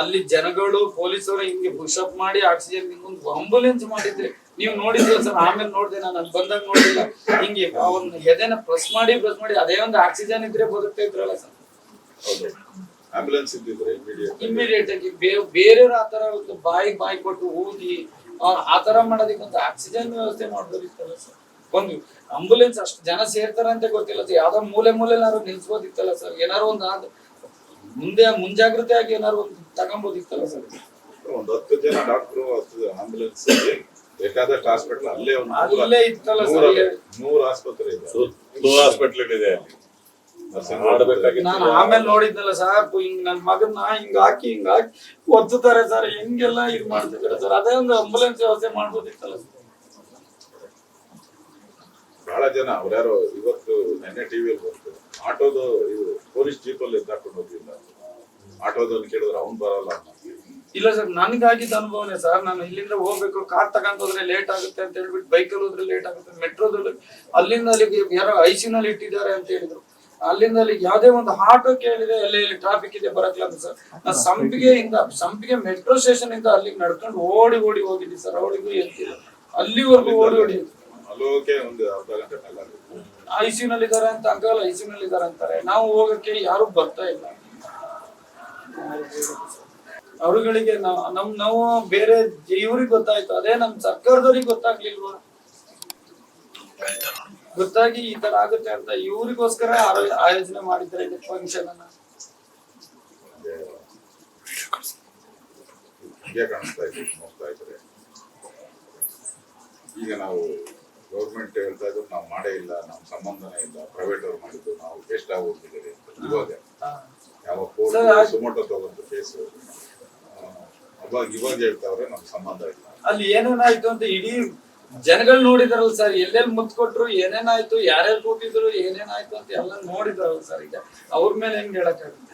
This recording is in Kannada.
ಅಲ್ಲಿ ಜನಗಳು ಪೊಲೀಸರು ಹಿಂಗೆ ಪುಷಪ್ ಮಾಡಿ ಆಕ್ಸಿಜನ್ ಒಂದು ಆಂಬುಲೆನ್ಸ್ ಮಾಡಿದ್ರೆ ನೀವು ನೋಡಿದ್ರ ಸರ್ ಆಮೇಲೆ ನೋಡಿದೆ ನಾನು ಅಲ್ಲಿ ಬಂದಾಗ ನೋಡಿಲ್ಲ. ಹಿಂಗೆ ಅವನ್ ಎದೆನ ಪ್ರೆಸ್ ಮಾಡಿ ಪ್ರೆಸ್ ಮಾಡಿ ಅದೇ ಒಂದು ಆಕ್ಸಿಜನ್ ಇದ್ರೆ ಬದುಕ್ತಾ ಇದ್ರಲ್ಲ ಸರ್. ಆಂಬುಲೆನ್ಸ್ ಇದ್ದಿದ್ರೆ ಇಮಿಡಿಯೇಟ್ ಆಗಿ. ಬೇರೆಯವ್ರ ಆತರ ಒಂದು ಬಾಯಿ ಬಾಯಿ ಕೊಟ್ಟು ಆ- ಆತರ ಮಾಡೋದಕ್ಕೆ ಒಂದು ಆಕ್ಸಿಜನ್ ವ್ಯವಸ್ಥೆ ಮಾಡ್ಬೋದಿತ್ತಲ್ಲ ಸರ್. ಒಂದು ಆಂಬುಲೆನ್ಸ್ ಅಷ್ಟು ಜನ ಸೇರ್ತಾರಂತ ಅಂತ ಗೊತ್ತಿಲ್ಲ. ಸರ್ ಯಾವ್ದೋ ಮೂಲೆ ಮೂಲೆನಾರು ನಿಲ್ಸ್ಬೋದಿತ್ತಲ್ಲ ಸರ್. ಏನಾರು ಒಂದು ಮುಂದೆ ಮುಂಜಾಗ್ರತೆ ಆಗಿ ಏನಾದ್ರು ಒಂದು ತಗೊಂಬೋದಿತ್ತಲ್ಲ ಸರ್? ಒಂದ್ ಹತ್ತು ಜನ ಡಾಕ್ಟರ್ ಹತ್ತು ಆಂಬುಲೆನ್ಸ್ ಬೇಕಾದಷ್ಟು ಹಾಸ್ಪಿಟಲ್ ಅಲ್ಲೇ ಒಂದು ಅಲ್ಲೇ ಇತ್ತಲ್ಲ ಸರ್? ನೂರ- ಆಸ್ಪತ್ರೆ ಇದೆ. ನೂರು ಹಾಸ್ಪಿಟಲ್ ಇದೆ ನಾನು ಆಮೇಲೆ ನೋಡಿದ್ನಲ್ಲ ಸರ್ ಹಿಂಗ್ ನನ್ ಮಗನ್ನ ಹಿಂಗ್ ಹಾಕಿ ಹಿಂಗ್ ಹಾಕಿ ಒತ್ತುತ್ತಾರೆ ಸರ್ ಹೆಂಗೆಲ್ಲ ಇದು ಮಾಡ್ತಿದ್ದಾರೆ ಸರ್? ಅದೇ ಒಂದು ಆಂಬುಲೆನ್ಸ್ ವ್ಯವಸ್ಥೆ ಮಾಡ್ಬೋದಿತ್ತಲ್ಲ ಸರ್? ಬಹಳ ಜನ ಅವ್ರ್ಯಾರೋ ಇವತ್ತು ನೆನ್ನೆ ಟಿವಿಯಲ್ಲಿ ಬಂತು ಆಟೋದು ಇದು ಪೊಲೀಸ್ ಜೀಪ್ ಅಲ್ಲಿ ಎತ್ತಾಕೊಂಡು ಹೋಗಿಲ್ಲ ಆಟೋದವ್ನು ಕೇಳಿದ್ರೆ ಅವ್ನು ಬರಲ್ಲ. ಇಲ್ಲ ಸರ್ ನನ್ಗಾಗಿದ್ದ ಅನುಭವನೇ ಸರ್. ನಾನು ಇಲ್ಲಿಂದ ಹೋಗ್ಬೇಕು ಕಾರ್ ತಗೊಂಡ್ ಹೋದ್ರೆ ಲೇಟ್ ಆಗುತ್ತೆ ಅಂತ ಹೇಳ್ಬಿಟ್ಟು ಬೈಕಲ್ಲಿ ಹೋದ್ರೆ ಲೇಟ್ ಆಗುತ್ತೆ ಮೆಟ್ರೋದಲ್ಲಿ ಅಲ್ಲಿಂದ ಅಲ್ಲಿಗೆ ಯಾರೋ ಐಸಿನಲ್ಲಿ ಇಟ್ಟಿದ್ದಾರೆ ಅಂತ ಹೇಳಿದ್ರು. ಅಲ್ಲಿಂದ ಅಲ್ಲಿಗೆ ಯಾವ್ದೇ ಒಂದು ಆಟೋ ಕೇಳಿದೆ ಅಲ್ಲಿ ಟ್ರಾಫಿಕ್ ಇದೆ ಬರಕ್ಲ ಅಂತ ಸರ್. ನಾನು ಇಂದ ಸಂಪಿಗೆ ಮೆಟ್ರೋ ಸ್ಟೇಷನ್ ಇಂದ ಅಲ್ಲಿಗೆ ನಡ್ಕೊಂಡು ಓಡಿ ಓಡಿ ಹೋಗಿದ್ವಿ ಸರ್. ಅವಳಿಗೂ ಎತ್ತಿಲ್ಲ ಅಲ್ಲಿವರೆಗೂ ಓಡಿ ಓಡಿ ಅಲ್ಲಿ ಒಂದು ಅರ್ಧ ಗಂಟೆ ಮೇಲೆ ಇದ್ದಾರೆ ಅಂತ ಅಂಕಲ್ ಐಸಿಯುನಲ್ಲಿ ಇದ್ದಾರೆ ಅಂತಾರೆ. ನಾವು ಹೋಗಕ್ಕೆ ಯಾರು ಬರ್ತಾ ಇಲ್ಲ. ಅವರುಗಳಿಗೆ ನಮ್, ನಾವು ಬೇರೆ ಇವ್ರಿಗೆ ಗೊತ್ತಾಯ್ತು. ಅದೇ ನಮ್ ಸರ್ಕಾರದವ್ರಿಗೆ ಗೊತ್ತಾಗ್ಲಿಲ್ವಾ? ಗೊತ್ತಾಗಿ ಈ ತರ ಆಗುತ್ತೆ ಅಂತ ಇವರಿಗೋಸ್ಕರ ಆಯೋಜನೆ ಮಾಡಿದ್ರೆ ಫಂಕ್ಷನ್ ಅನ್ನ. ಈಗ ನಾವು ಹೇಳ್ತಾ ಇದ್ರು ನಾವು ಮಾಡೇ ಇಲ್ಲ ನಮ್ಮ ಸಂಬಂಧನೇ ಇಲ್ಲ ಪ್ರೈವೇಟ್ ಅವ್ರು ಮಾಡಿದ್ದು ನಾವು ವೇಸ್ಟ್ ಆಗಿ ಹೋಗ್ತಿದ್ದೀರಿ ಅಂತ ಇವಾಗ. ಯಾವ ಆ- ಸುಮೋಟೋ ತಗೊಂಡು ಕೇಸು ಅವಾಗ ಇವಾಗ ಹೇಳ್ತಾವ್ರೆ ನಮ್ ಸಂಬಂಧ ಇಲ್ಲ. ಅಲ್ಲಿ ಏನೇನಾಯ್ತು ಅಂತ ಇಡೀ ಜನಗಳು ನೋಡಿದಾರಲ್ಲ ಸರ್ ಎಲ್ಲೆಲ್ಲಿ ಮುತ್ ಕೊಟ್ರು ಏನೇನಾಯ್ತು ಯಾರ್ಯಾರು ಕೂತಿದ್ರು ಏನೇನಾಯ್ತು ಅಂತ ಎಲ್ಲ ನೋಡಿದಾರಲ್ಲ ಸರ್ ಈಗ. ಅವ್ರ ಮೇಲೆ ಹೆಂಗ್ ಹೇಳಕ್ಕಾಗುತ್ತೆ?